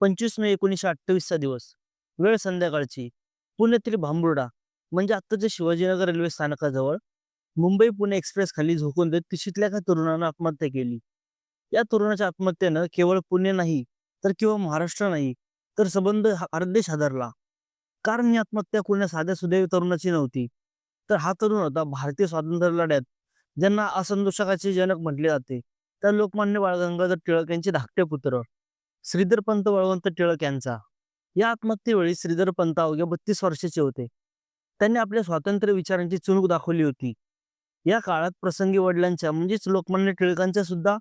पंचवीस मे एकोणीसशे अठ्ठावीसचा दिवस. वेळ संध्याकाळची. पुण्यातील भांबुर्डा म्हणजे आत्ताच्या शिवाजीनगर रेल्वे स्थानकाजवळ मुंबई पुणे एक्सप्रेस खाली झोकून देत तिशीतल्या एका तरुणानं आत्महत्या केली. या तरुणाच्या आत्महत्येनं केवळ पुणे नाही तर किंवा महाराष्ट्र नाही तर संबंध हा- अर्धेश हादरला. कारण ही आत्महत्या कोण्या साध्या सुदैव तरुणाची नव्हती. तर हा तरुण होता भारतीय स्वातंत्र्य लढ्यात ज्यांना असंतोषकाचे जनक म्हटले जाते. त्या लोकमान्य बाळ गंगाधर टिळक यांचे धाकटे पुत्र. श्रीधरपंत वळवंत टिळक यांचा. या आत्महत्येवेळी श्रीधर पंत अवघ्या बत्तीस वर्षाचे होते. त्यांनी आपल्या स्वातंत्र्य विचारांची चुणूक दाखवली होती. या काळात प्रसंगी वडिलांच्या म्हणजेच लोकमान्य टिळकांच्या सुद्धा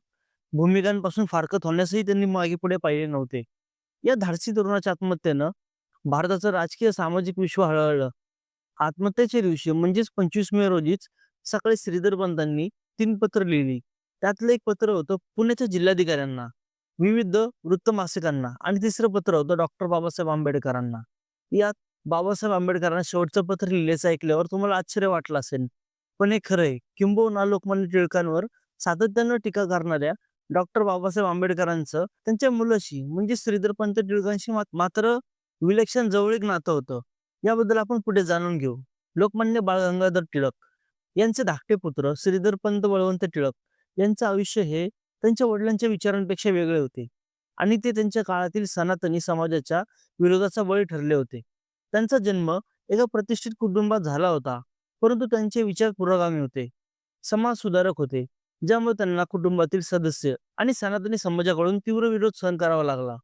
भूमिकांपासून फारकत होण्यासही त्यांनी मागे पुढे पाहिले नव्हते. या धाडसी तरुणाच्या आत्महत्येनं भारताचं राजकीय सामाजिक विश्व हळहळलं. आत्महत्येच्या दिवशी म्हणजेच पंचवीस मे रोजीच सकाळी श्रीधर पंतांनी तीन पत्र लिहिली. त्यातलं एक पत्र होतं पुण्याच्या जिल्हाधिकाऱ्यांना. विविध वृत्तमासिकांना आणि तिसरं पत्र होतं डॉक्टर बाबासाहेब आंबेडकरांना. यात बाबासाहेब आंबेडकरांना शेवटचं पत्र लिहिल्याचं ऐकल्यावर तुम्हाला आश्चर्य वाटलं असेल. पण हे खरंय किंबहुना लोकमान्य टिळकांवर सातत्यानं टीका करणाऱ्या डॉक्टर बाबासाहेब आंबेडकरांचं त्यांच्या मुलाशी म्हणजे श्रीधर पंत टिळकांशी मात्र विलक्षण जवळीक नातं होतं. याबद्दल आपण पुढे जाणून घेऊ. लोकमान्य बाळ गंगाधर टिळक यांचे धाकटे पुत्र श्रीधर पंत बळवंत टिळक यांचं आयुष्य हे त्यांच्या वडिलांच्या विचारांपेक्षा वेगळे होते आणि ते त्यांच्या काळातील सनातनी समाजाच्या विरोधाचा बळी ठरले होते. त्यांचा जन्म एका प्रतिष्ठित कुटुंबात झाला होता परंतु त्यांचे विचार पुरोगामी होते. समाज सुधारक होते ज्यामुळे त्यांना कुटुंबातील सदस्य आणि सनातनी समाजाकडून तीव्र विरोध सहन करावा लागला.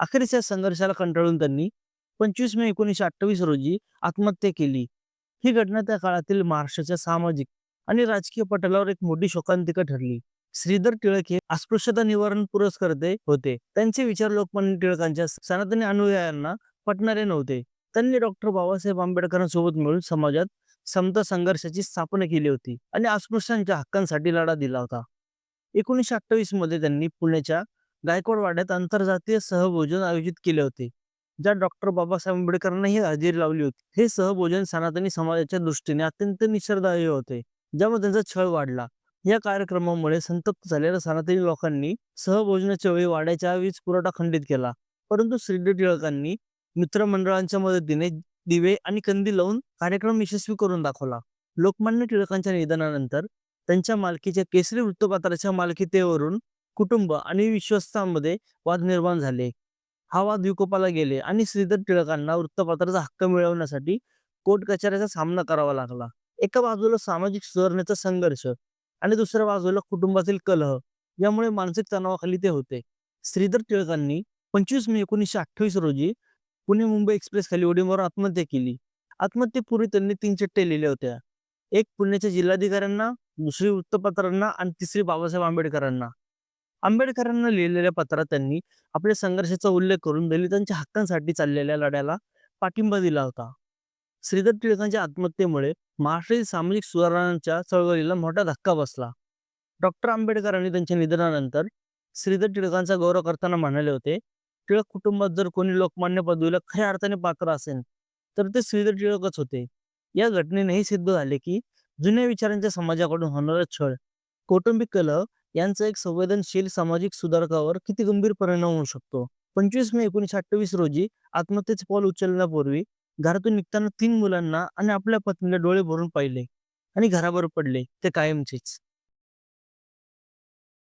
अखेरीस या संघर्षाला कंटाळून त्यांनी पंचवीस मे एकोणीसशे अठ्ठावीस रोजी आत्महत्या केली. ही घटना त्या काळातील महाराष्ट्राच्या सामाजिक आणि राजकीय पटलावर एक मोठी शोकांतिका ठरली. श्रीधर टिळक हे अस्पृश्यता निवारण पुरस्कर्ते होते. त्यांचे विचार लोकमान्य टिळकांच्या सनातनी अनुयायांना पटणारे नव्हते. त्यांनी डॉक्टर बाबासाहेब आंबेडकरांसोबत मिळून समाजात समता संघर्षाची स्थापना केली होती आणि अस्पृश्यांच्या हक्कांसाठी लढा दिला होता. एकोणीसशे अठ्ठावीसमध्ये त्यांनी पुण्याच्या गायकवाड वाड्यात आंतरजातीय सहभोजन आयोजित केले होते. ज्या डॉक्टर बाबासाहेब आंबेडकरांनाही हजेरी लावली होती. हे सहभोजन सनातनी समाजाच्या दृष्टीने अत्यंत निसर्दाय होते. ज्यामुळे त्यांचा छळ वाढला. या कार्यक्रमामुळे संतप्त झालेल्या सनातनी लोकांनी सहभोजनाच्या वेळी वाड्याच्या वीज पुरवठा खंडित केला. परंतु श्रीधर टिळकांनी मित्रमंडळांच्या मदतीने दिवे आणि कंदी लावून कार्यक्रम यशस्वी करून दाखवला. लोकमान्य टिळकांच्या निधनानंतर त्यांच्या मालकीच्या केसरी वृत्तपत्राच्या मालकीतेवरून कुटुंब आणि विश्वस्तांमध्ये वाद निर्माण झाले. हा वाद विकोपाला गेले आणि श्रीधर टिळकांना वृत्तपत्राचा हक्क मिळवण्यासाठी कोर्ट कचऱ्याचा सामना करावा लागला. एका बाजूला सामाजिक सुधारणेचा संघर्ष आणि दुसऱ्या बाजूला कुटुंबातील कलह यामुळे मानसिक तणावाखाली ते होते. श्रीधर टिळकांनी पंचवीस मे एकोणीसशे अठ्ठावीस रोजी पुणे मुंबई एक्सप्रेस खाली उडीमारून आत्महत्या केली. आत्महत्येपूर्वी त्यांनी तीन चिठ्ठ्या लिहिल्या होत्या. एक पुण्याच्या जिल्हाधिकाऱ्यांना दुसरी वृत्तपत्रांना आणि तिसरी बाबासाहेब आंबेडकरांना. आंबेडकरांना लिहिलेल्या पत्रात त्यांनी आपल्या संघर्षाचा उल्लेख करून दलितांच्या हक्कांसाठी चाललेल्या लढ्याला पाठिंबा दिला होता. श्रीधर टिळकांच्या आत्महत्येमुळे महाराष्ट्रातील सामाजिक सुधारणांच्या चळवळीला मोठा धक्का बसला. डॉक्टर आंबेडकरांनी त्यांच्या निधनानंतर श्रीधर टिळकांचा गौरव करताना म्हणाले होते टिळक कुटुंबात जर कोणी लोकमान्य पदवीला खऱ्या अर्थाने पात्र असेल तर ते श्रीधर टिळकच होते. या घटनेने हे सिद्ध झाले की जुन्या विचारांच्या समाजाकडून होणारा छळ कौटुंबिक कलह यांचा एक संवेदनशील सामाजिक सुधारकावर किती गंभीर परिणाम होऊ शकतो? पंचवीस मे एकोणीसशे अठ्ठावीस रोजी आत्महत्येचे पाऊल उचलण्यापूर्वी घरातून निघताना तीन मुलांना आणि आपल्या पत्नीला डोळे भरून पाहिले आणि घरावर पडले. ते कायमचेच.